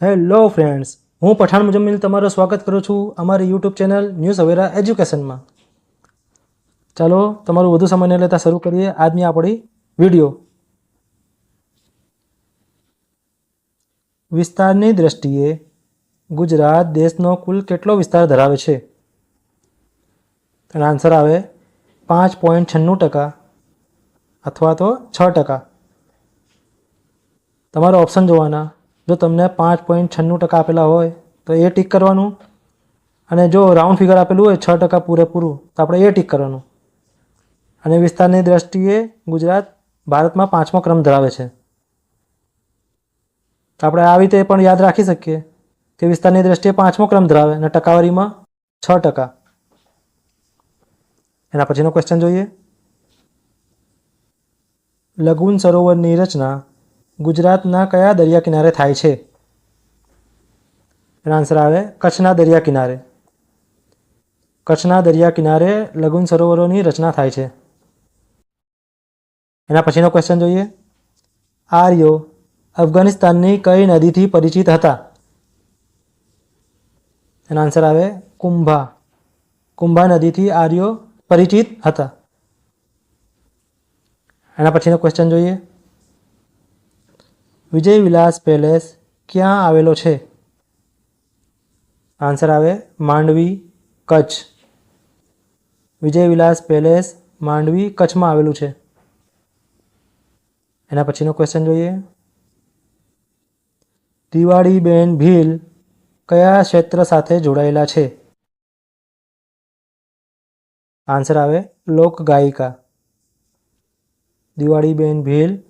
Hello friends, હું પઠાણ મુજમ્મિલ તમારું સ્વાગત કરું છું અમારી યુટ્યુબ ચેનલ ન્યૂઝ અવેરા એજ્યુકેશનમાં ચાલો, તમારું વધુ સમય ન લેતા શરૂ કરીએ આજની આપણી વીડિયો. વિસ્તારની દ્રષ્ટિએ ગુજરાત દેશનો કુલ કેટલો વિસ્તાર ધરાવે છે? તેનો આન્સર આવે પાંચ પોઈન્ટ છન્નું ટકા અથવા તો છ ટકા. તમારા ઓપ્શન જોવાના. જો તમને પાંચ પોઈન્ટ છન્નું ટકા આપેલા હોય, તો એ ટીક કરવાનું. અને જો રાઉન્ડ ફિગર આપેલું હોય, છ ટકા પૂરેપૂરું, તો આપણે એ ટીક કરવાનું. અને વિસ્તારની દ્રષ્ટિએ ગુજરાત ભારતમાં પાંચમો ક્રમ ધરાવે છે. તો આપણે આવી રીતે પણ યાદ રાખી શકીએ કે વિસ્તારની દ્રષ્ટિએ પાંચમો ક્રમ ધરાવે અને ટકાવારીમાં છ ટકા. એના પછીનો ક્વેશ્ચન જોઈએ. લઘુન સરોવરની રચના ગુજરાતના કયા દરિયા કિનારે થાય છે? એનો આન્સર આવે, કચ્છના દરિયા કિનારે. કચ્છના દરિયા કિનારે લઘુન સરોવરોની રચના થાય છે. એના પછીનો ક્વેશ્ચન જોઈએ. આર્યો અફઘાનિસ્તાનની કઈ નદીથી પરિચિત હતા? એનો આન્સર આવે, કુંભા. કુંભા નદીથી આર્યો પરિચિત હતા. એના પછીનો ક્વેશ્ચન જોઈએ. વિજય વિલાસ પેલેસ ક્યાં આવેલો છે? આન્સર આવે માંડવી, કચ્છ. વિજય વિલાસ પેલેસ માંડવી, કચ્છમાં આવેલું છે. એના પછીનો ક્વેશ્ચન જોઈએ. દિવાળીબેન ભીલ કયા ક્ષેત્ર સાથે જોડાયેલા છે? આન્સર આવે લોકગાયિકા. દિવાળીબેન ભીલ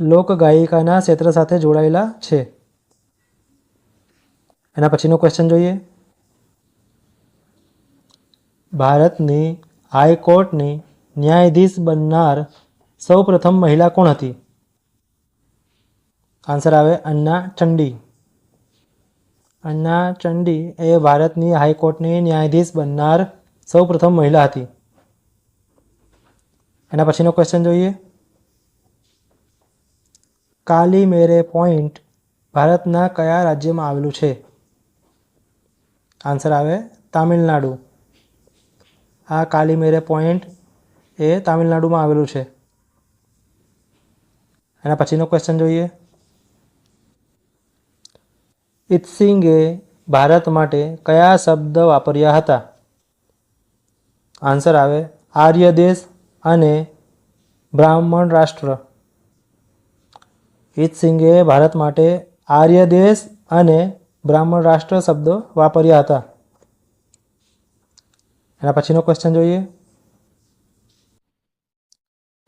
લોકગાયિકાના ક્ષેત્ર સાથે જોડાયેલા છે. એના પછીનો ક્વેશ્ચન જોઈએ. ભારતની હાઈકોર્ટની ન્યાયાધીશ બનનાર સૌપ્રથમ મહિલા કોણ હતી? આન્સર આવે અન્ના ચંડી. અન્ના ચંડી એ ભારતની હાઈકોર્ટની ન્યાયાધીશ બનનાર સૌપ્રથમ મહિલા હતી. એના પછીનો ક્વેશ્ચન જોઈએ. કાલી મેરે પોઈન્ટ ભારતના કયા રાજ્યમાં આવેલું છે? આન્સર આવે, તામિલનાડુ. આ કાલીમેરે પોઈન્ટ એ તામિલનાડુમાં આવેલું છે. એના પછીનો ક્વેશ્ચન જોઈએ. ઇત્સિંગે ભારત માટે કયા શબ્દ વાપર્યા હતા? આન્સર આવે આર્ય દેશ અને બ્રાહ્મણ રાષ્ટ્ર. હિતસિંગે ભારત માટે આર્ય દેશ અને બ્રાહ્મણ રાષ્ટ્ર શબ્દો વાપર્યા હતા. એના પછીનો ક્વેશ્ચન જોઈએ.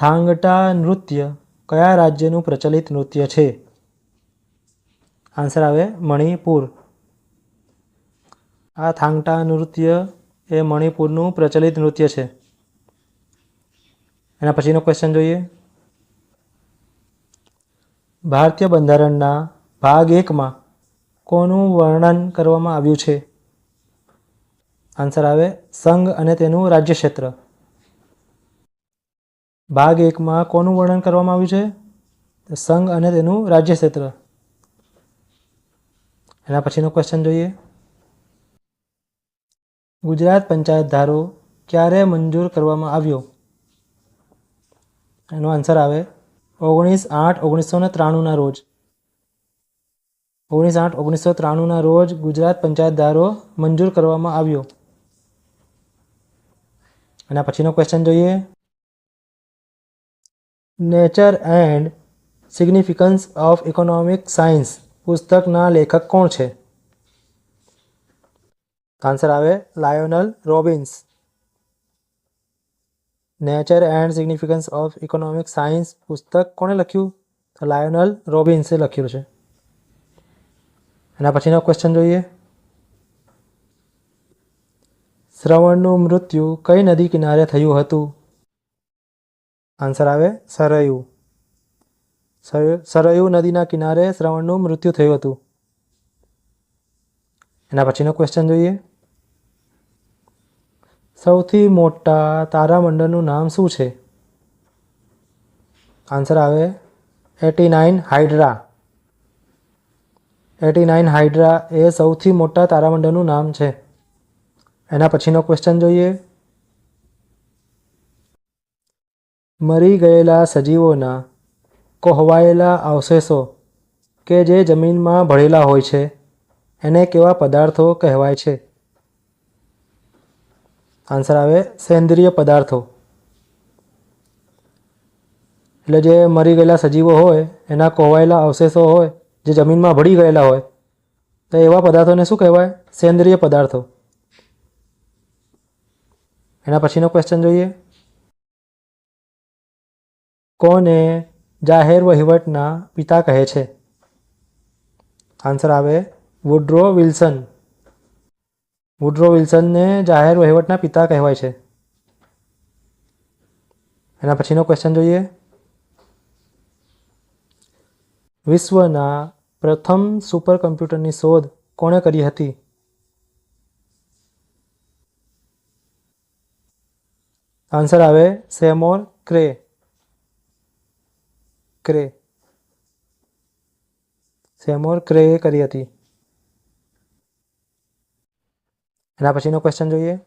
થાંગટા નૃત્ય કયા રાજ્યનું પ્રચલિત નૃત્ય છે? આન્સર આવે મણિપુર. આ થાંગટા નૃત્ય એ મણિપુરનું પ્રચલિત નૃત્ય છે. એના પછીનો ક્વેશ્ચન જોઈએ. ભારતીય બંધારણના ભાગ એકમાં કોનું વર્ણન કરવામાં આવ્યું છે? આન્સર આવે, સંઘ અને તેનું રાજ્ય ક્ષેત્ર. ભાગ એકમાં કોનું વર્ણન કરવામાં આવ્યું છે? સંઘ અને તેનું રાજ્ય ક્ષેત્ર. એના પછીનો ક્વેશ્ચન જોઈએ. ગુજરાત પંચાયત ધારો ક્યારે મંજૂર કરવામાં આવ્યો? એનો આન્સર આવે ઓગણીસ આઠ ઓગણીસો ને ત્રાણુંના રોજ. ઓગણીસ આઠ ઓગણીસો ત્રાણુંના રોજ ગુજરાત પંચાયત ધારો મંજૂર કરવામાં આવ્યો. અને પછીનો ક્વેશ્ચન જોઈએ. Nature and significance of economic science પુસ્તકના લેખક કોણ છે? આન્સર આવે Lionel Robbins nature and significance of economic science પુસ્તક કોણે લખ્યું? તો લાયોનલ રોબિન્સે લખ્યું છે. એના પછીનો ક્વેશ્ચન જોઈએ. શ્રવણનું મૃત્યુ કઈ નદી કિનારે થયું હતું? આન્સર આવે, સરયુ. સર- સરયુ નદીના કિનારે શ્રવણનું મૃત્યુ થયું હતું. એના પછીનો ક્વેશ્ચન જોઈએ. સૌથી મોટા તારામંડળનું નામ શું છે? આન્સર આવે eighty nine Hydra. Eighty nine Hydra એ સૌથી મોટા તારામંડળનું નામ છે. એના પછીનો ક્વેશ્ચન જોઈએ. મરી ગયેલા સજીવોના કોહવાયેલા અવશેષો કે જે જમીનમાં ભળેલા હોય છે, એને કેવા પદાર્થો કહેવાય છે? આન્સર આવે સેન્દ્રિય પદાર્થો. એટલે જે મરી ગયેલા સજીવો હોય, એના કોહવાયેલા અવશેષો હોય, જે જમીનમાં ભળી ગયેલા હોય, તો એવા પદાર્થોને શું કહેવાય? સેન્દ્રિય પદાર્થો. એના પછીનો ક્વેશ્ચન જોઈએ. કોને જાહેર વહીવટના પિતા કહે છે? આન્સર આવે વુડ્રો વિલ્સન. વુડ્રો વિલ્સનને જાહેર વહીવટના પિતા કહેવાય છે. એના પછીનો ક્વેશ્ચન જોઈએ. વિશ્વના પ્રથમ સુપર કમ્પ્યુટરની શોધ કોણે કરી હતી? આન્સર આવે સેમોર ક્રે ક્રે સેમોર ક્રેએ કરી હતી. એના પછીનો ક્વેશ્ચન જોઈએ.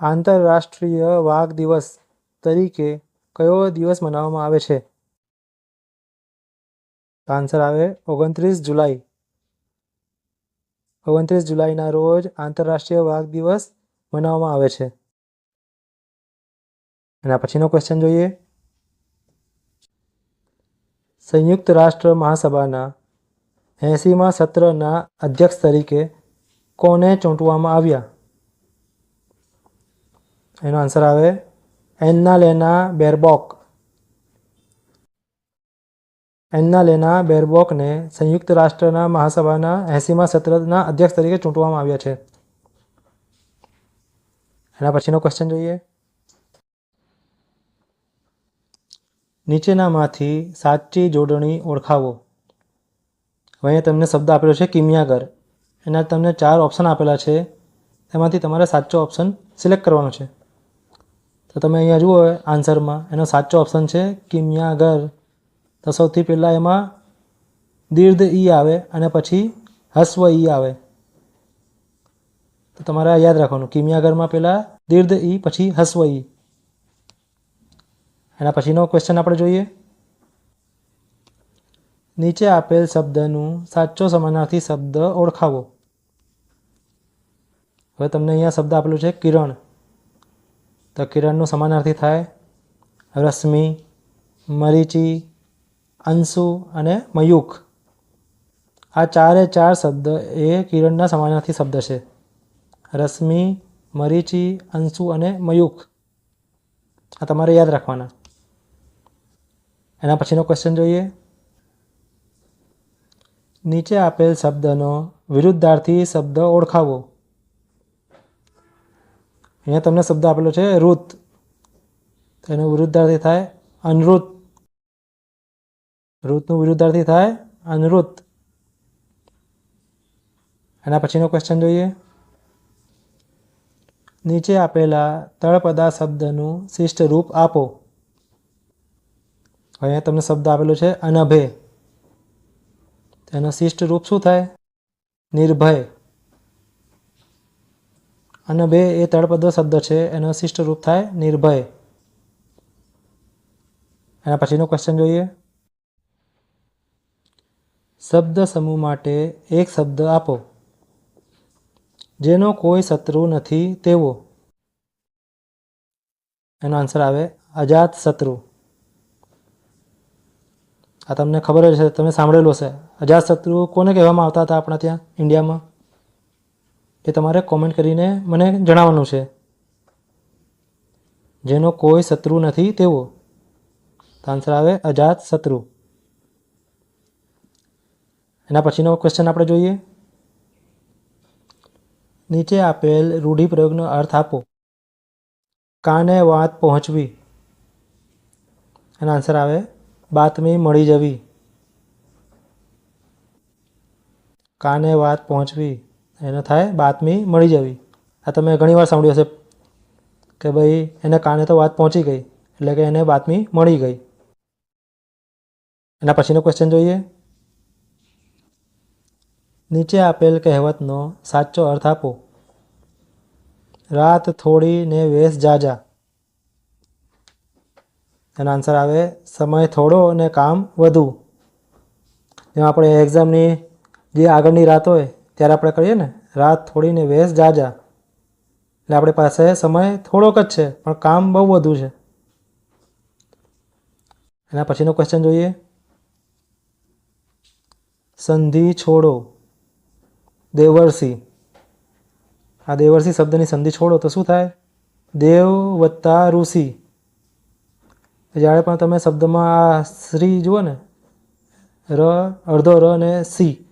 આંતરરાષ્ટ્રીય વાઘ દિવસ તરીકે કયો દિવસ મનાવવામાં આવે છે? આન્સર આવે ઓગણત્રીસ જુલાઈ. ઓગણત્રીસ જુલાઈના રોજ આંતરરાષ્ટ્રીય વાઘ દિવસ મનાવવામાં આવે છે. એના પછીનો ક્વેશ્ચન જોઈએ. સંયુક્ત રાષ્ટ્ર મહાસભાના એંસીમાં સત્રના અધ્યક્ષ તરીકે કોને ચૂંટવામાં આવ્યા? એનો આન્સર આવે એન્ના લેના બેરબોક. એન્ના લેના બેરબોકને સંયુક્ત રાષ્ટ્રના મહાસભાના એંસીમાં સત્રના અધ્યક્ષ તરીકે ચૂંટવામાં આવ્યા છે. એના પછીનો ક્વેશ્ચન જોઈએ. નીચેનામાંથી સાચી જોડણી ઓળખાવો. અહીંયા તમને શબ્દ આપેલો છે કિમિયાગર. એના તમને ચાર ઓપ્શન આપેલા છે. એમાંથી તમારે સાચો ઓપ્શન સિલેક્ટ કરવાનો છે. તો તમે અહીંયા જુઓ આન્સરમાં એનો સાચો ઓપ્શન છે કિમિયાગર. તો સૌથી પહેલાં એમાં દીર્ઘ ઈ આવે અને પછી હસ્વ ઈ આવે. તો તમારે યાદ રાખવાનું. કિમિયાગરમાં પહેલાં દીર્ઘ ઈ, પછી હસ્વ ઈ. એના પછીનો ક્વેશ્ચન આપણે જોઈએ. નીચે આપેલ શબ્દનું સાચો સમાનાર્થી શબ્દ ઓળખાવો. હવે તમને અહીંયા શબ્દ આપેલું છે કિરણ. તો કિરણનું સમાનાર્થી થાય રશ્મિ, મરીચી, અંશુ અને મયુખ. આ ચારે ચાર શબ્દ એ કિરણના સમાનાર્થી શબ્દ છે. રશ્મિ, મરીચી, અંશુ અને મયુખ. આ તમારે યાદ રાખવાના. એના પછીનો ક્વેશ્ચન જોઈએ. નીચે આપેલ શબ્દનો વિરુદ્ધાર્થી શબ્દ ઓળખાવો. અહીંયા તમને શબ્દ આપેલો છે ઋત એનો વિરુદ્ધાર્થી થાય અનૃત. ઋતનું વિરુદ્ધાર્થી થાય અનૃત. એના પછીનો ક્વેશ્ચન જોઈએ. નીચે આપેલા તળપદા શબ્દનું શિષ્ટ રૂપ આપો. અહીંયા તમને શબ્દ આપેલો છે, અનભે. તેનો શિષ્ટ રૂપ શું થાય? નિર્ભય. અને બે, એ તળપદો શબ્દ છે, એનો શિષ્ટ રૂપ થાય નિર્ભય. એના પછીનો ક્વેશ્ચન જોઈએ. શબ્દ સમૂહ માટે એક શબ્દ આપો. જેનો કોઈ શત્રુ નથી, તેવો. એનો આન્સર આવે, અજાત શત્રુ. આ તમને ખબર જ છે તમે સાંભળેલું હશે. અજાતશત્રુ કોને કહેવામાં આવતા હતા આપણા ત્યાં, ઇન્ડિયામાં? એ તમારે કોમેન્ટ કરીને મને જણાવવાનું છે. જેનો કોઈ શત્રુ નથી તેવો. આન્સર આવે અજાત શત્રુ એના પછીનો ક્વેશ્ચન આપણે જોઈએ. નીચે આપેલ રૂઢિપ્રયોગનો અર્થ આપો. કાને વાત પહોંચવી? એનો આન્સર આવે, બાતમી મળી જવી. કાને વાત પહોંચવી, એનો થાય બાતમી મળી જવી. આ તમે ઘણીવાર સાંભળ્યું હશે કે ભાઈ એને કાને તો વાત પહોંચી ગઈ, એટલે કે એને બાતમી મળી ગઈ. એના પછીનો ક્વેશ્ચન જોઈએ. નીચે આપેલ કહેવતનો સાચો અર્થ આપો. રાત થોડી ને વેશ જાજા. એનો આન્સર આવે, સમય થોડો અને કામ વધુ. જેમાં આપણે એક્ઝામની જે આગળની રાત હોય, ત્યારે આપણે કરીએ ને, રાત થોડીને વેસ જાજા. એટલે આપણી પાસે સમય થોડોક જ છે, પણ કામ બહુ વધુ છે. એના પછીનો ક્વેશ્ચન જોઈએ. સંધિ છોડો. દેવર્ષિ. આ દેવર્ષિ શબ્દની સંધિ છોડો તો શું થાય? દેવ વત્તા ઋષિ. જ્યારે પણ તમે શબ્દમાં આ શ્રી જુઓ ને, ર અડધો ર અને સી.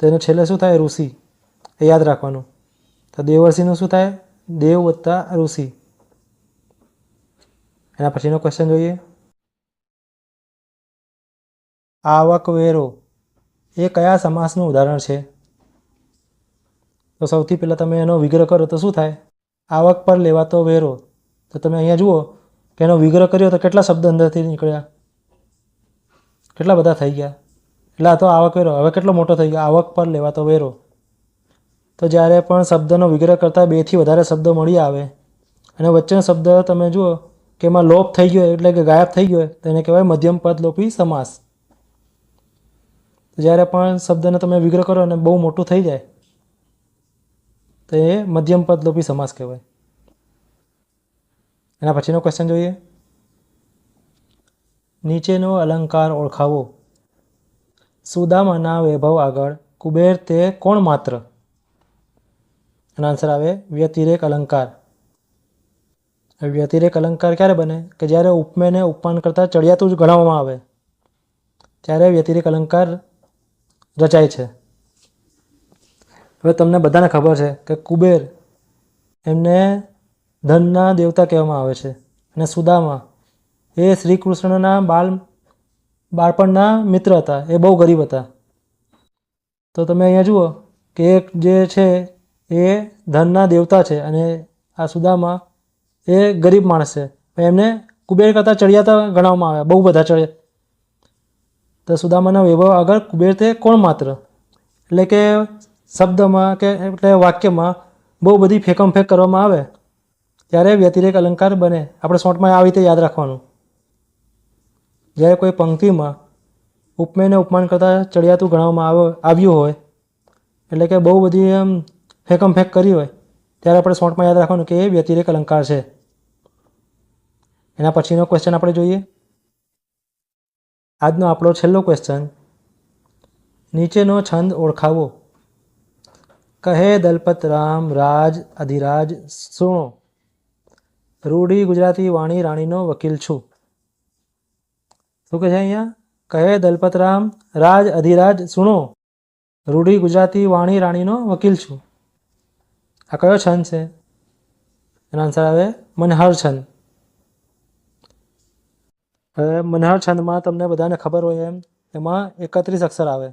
તો એને છેલ્લે શું થાય? ઋષિ. એ યાદ રાખવાનું. તો દેવર્ષિનું શું થાય? દેવ વત્તા ઋષિ. એના પછીનો ક્વેશ્ચન જોઈએ. આવકવેરો એ કયા સમાસનું ઉદાહરણ છે? તો સૌથી પહેલાં તમે એનો વિગ્રહ કરો તો શું થાય? આવક પર લેવાતો વેરો. તો તમે અહીંયા જુઓ કે એનો વિગ્રહ કર્યો તો કેટલા શબ્દ અંદરથી નીકળ્યા? કેટલા બધા થઈ ગયા? એટલે આ તો આવક વેરો. હવે કેટલો મોટો થઈ ગયો? આવક પર લેવાતો વેરો. તો જ્યારે પણ શબ્દનો વિગ્રહ કરતાં બેથી વધારે શબ્દો મળી આવે, અને વચ્ચેનો શબ્દ તમે જુઓ કે એમાં લોપ થઈ ગયો એટલે કે ગાયબ થઈ ગયો તેને કહેવાય મધ્યમ પદ લોપી સમાસ. જ્યારે પણ શબ્દને તમે વિગ્રહ કરો અને બહુ મોટું થઈ જાય, તો એ મધ્યમ પદ લોપી સમાસ કહેવાય. એના પછીનો ક્વેશ્ચન જોઈએ. નીચેનો અલંકાર ઓળખાવો. સુદામાના વૈભવ આગળ કુબેર તે કોણ માત્ર? એનો આન્સર આવે, વ્યતિરેક અલંકાર. વ્યતિરેક અલંકાર ક્યારે બને? કે જ્યારે ઉપમેને ઉપમાન કરતાં ચડિયાતું જ ગણાવવામાં આવે. ત્યારે વ્યતિરેક અલંકાર રચાય છે. હવે તમને બધાને ખબર છે કે કુબેર એમને ધનના દેવતા કહેવામાં આવે છે અને સુદામા એ શ્રી કૃષ્ણના બાલ બાળપણના મિત્ર હતા, એ બહુ ગરીબ હતા. તો તમે અહીંયા જુઓ કે એક જે છે એ ધનના દેવતા છે અને આ સુદામા એ ગરીબ માણસ છે. એમને કુબેર કરતાં ચડિયાતા ગણાવવામાં આવે બહુ બધા ચડે. તો સુદામાના વૈભવ આગળ કુબેર તે કોણ માત્ર? એટલે કે શબ્દમાં કે એટલે વાક્યમાં બહુ બધી ફેંકમ ફેંક કરવામાં આવે, ત્યારે વ્યતિરેક અલંકાર બને. આપણે શોર્ટમાં આવી રીતે યાદ રાખવાનું. જ્યારે કોઈ પંક્તિમાં ઉપમેયને ઉપમાન કરતાં ચડિયાતું ગણવામાં આવે, આવ્યું હોય, એટલે કે બહુ બધી એમ ફેંકમ ફેંક કરી હોય, ત્યારે આપણે શોર્ટમાં યાદ રાખવાનું કે એ વ્યતિરેક અલંકાર છે. એના પછીનો ક્વેશ્ચન આપણે જોઈએ. આજનો આપણો છેલ્લો ક્વેશ્ચન નીચેનો છંદ ઓળખાવો. કહે દલપત રામ, રાજ, અધિરાજ, સુણો. રૂઢી ગુજરાતી વાણી રાણીનો વકીલ છું. શું કહે છે અહીંયા? કહે દલપતરામ, રાજ અધિરાજ, સુણો. રૂઢી ગુજરાતી વાણી રાણીનો વકીલ છું. આ કયો છંદ છે? એનો આન્સર આવે, મનહર છંદ. હવે મનહર છંદમાં તમને બધાને ખબર હોય એમ, એમાં એકત્રીસ અક્ષર આવે.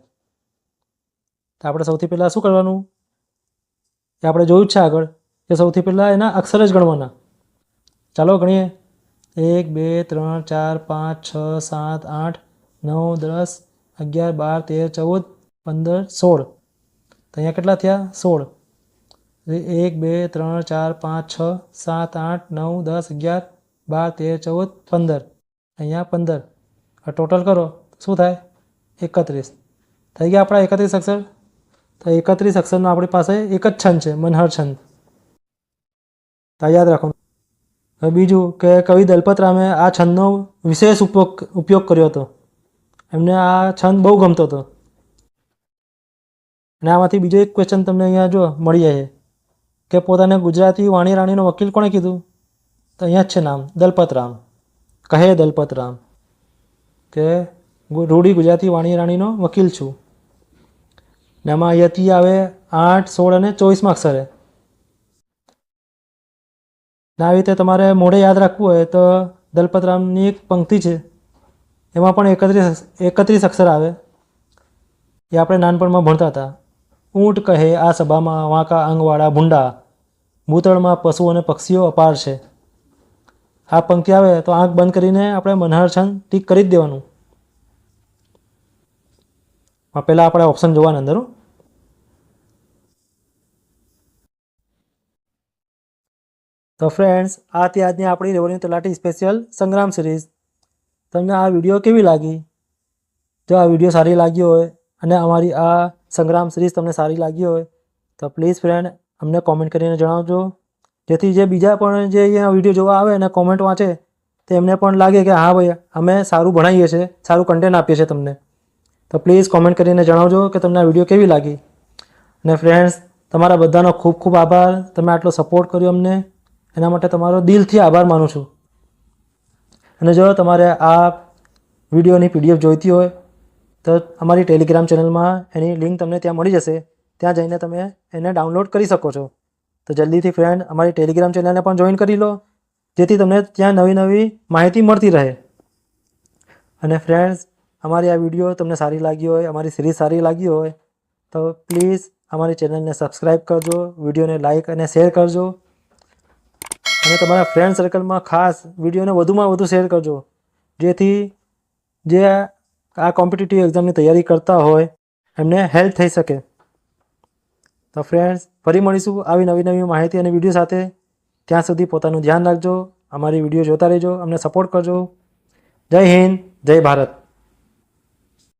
તો આપણે સૌથી પહેલાં શું કરવાનું? એ આપણે જોયું જ છે આગળ કે સૌથી પહેલાં એના અક્ષર જ ગણવાના. ચાલો ગણીએ. એક, બે, ત્રણ, ચાર, પાંચ, છ, સાત, આઠ, નવ, દસ, અગિયાર, બાર, તેર, ચૌદ, પંદર, સોળ. તો અહીંયા કેટલા થયા? સોળ. એક, બે, ત્રણ, ચાર, પાંચ, છ, સાત, આઠ, નવ, દસ, અગિયાર, બાર, તેર, ચૌદ, પંદર. અહીંયા પંદર. આ ટોટલ કરો. શું થાય? એકત્રીસ. થઈ ગયા આપણા એકત્રીસ અક્ષર. તો એકત્રીસ અક્ષરનો આપણી પાસે એક જ છંદ છે, મનહર છંદ. તો યાદ રાખો. બીજું કે કવિ દલપતરામે આ છંદનો વિશેષ ઉપયોગ ઉપયોગ કર્યો હતો. એમને આ છંદ બહુ ગમતો હતો. અને આમાંથી બીજો એક ક્વેશ્ચન તમને અહીંયા જો મળી જાય કે પોતાને ગુજરાતી વાણી રાણીનો વકીલ કોણે કીધું? તો અહીંયા જ છે નામ દલપતરામ કહે દલપતરામ કે રૂઢી ગુજરાતી વાણી રાણીનો વકીલ છું. ને આમાં યતિ આવે આઠ, સોળ અને ચોવીસમાં અક્ષરે ને, આવી રીતે તમારે મોઢે યાદ રાખવું હોય તો દલપતરામની એક પંક્તિ છે. એમાં પણ એકત્રીસ એકત્રીસ અક્ષર આવે. એ આપણે નાનપણમાં ભણતા હતા. ઊંટ કહે, આ સભામાં વાંકા અંગવાળા ભૂંડા, ભૂતળમાં પશુઓ અને પક્ષીઓ અપાર છે. આ પંક્તિ આવે તો આંખ બંધ કરીને આપણે મનહર છંદ ટીક કરી જ દેવાનું. પહેલાં આપણે ઓપ્શન જોવાના અંદર તો ફ્રેન્ડ્સ આ તે આજની આપણી રેવન્યુ તલાટી સ્પેશિયલ સંગ્રામ સિરીઝ તમને આ વીડિયો કેવી લાગી? જો આ વીડિયો સારી લાગી હોય અને અમારી આ સંગ્રામ સિરીઝ તમને સારી લાગી હોય, તો પ્લીઝ ફ્રેન્ડ અમને કોમેન્ટ કરીને જણાવજો. જેથી જે બીજા પણ જે અહીંયા વીડિયો જોવા આવે અને કોમેન્ટ વાંચે, તો એમને પણ લાગે કે હા ભાઈ, અમે સારું ભણાવીએ છીએ, સારું કન્ટેન્ટ આપીએ છીએ તમને. તો પ્લીઝ કોમેન્ટ કરીને જણાવજો કે તમને આ વીડિયો કેવી લાગી. અને ફ્રેન્ડ્સ તમારા બધાનો ખૂબ ખૂબ આભાર. તમે આટલો સપોર્ટ કર્યો અમને. એના માટે તમારો દિલથી આભાર માનું છું. અને જો તમારે આ વિડીયોની પીડીએફ જોઈતી હોય, તો અમારી ટેલિગ્રામ ચેનલમાં એની લિંક તમને ત્યાં મળી જશે. ત્યાં જઈને તમે એને ડાઉનલોડ કરી શકો છો. તો જલ્દીથી ફ્રેન્ડ અમારી ટેલિગ્રામ ચેનલને પણ જોઈન કરી લો, જેથી તમને ત્યાં નવી નવી માહિતી મળતી રહે. અને ફ્રેન્ડ્સ અમારી આ વીડિયો તમને સારી લાગી હોય, અમારી સિરીઝ સારી લાગી હોય, તો પ્લીઝ અમારી ચેનલને સબસ્ક્રાઈબ કરજો, વિડીયોને લાઈક અને શેર કરજો. અને તમારા ફ્રેન્ડ સર્કલમાં ખાસ વિડીયોને વધુમાં વધુ શેર કરજો. જેથી જે આ કોમ્પિટિટિવ એક્ઝામની તૈયારી કરતા હોય, એમને હેલ્પ થઈ શકે. તો ફ્રેન્ડ્સ ફરી મળીશું આવી નવી નવી માહિતી અને વીડિયો સાથે. ત્યાં સુધી પોતાનું ધ્યાન રાખજો, અમારી વીડિયો જોતા રહેજો, અમને સપોર્ટ કરજો. જય હિન્દ, જય ભારત.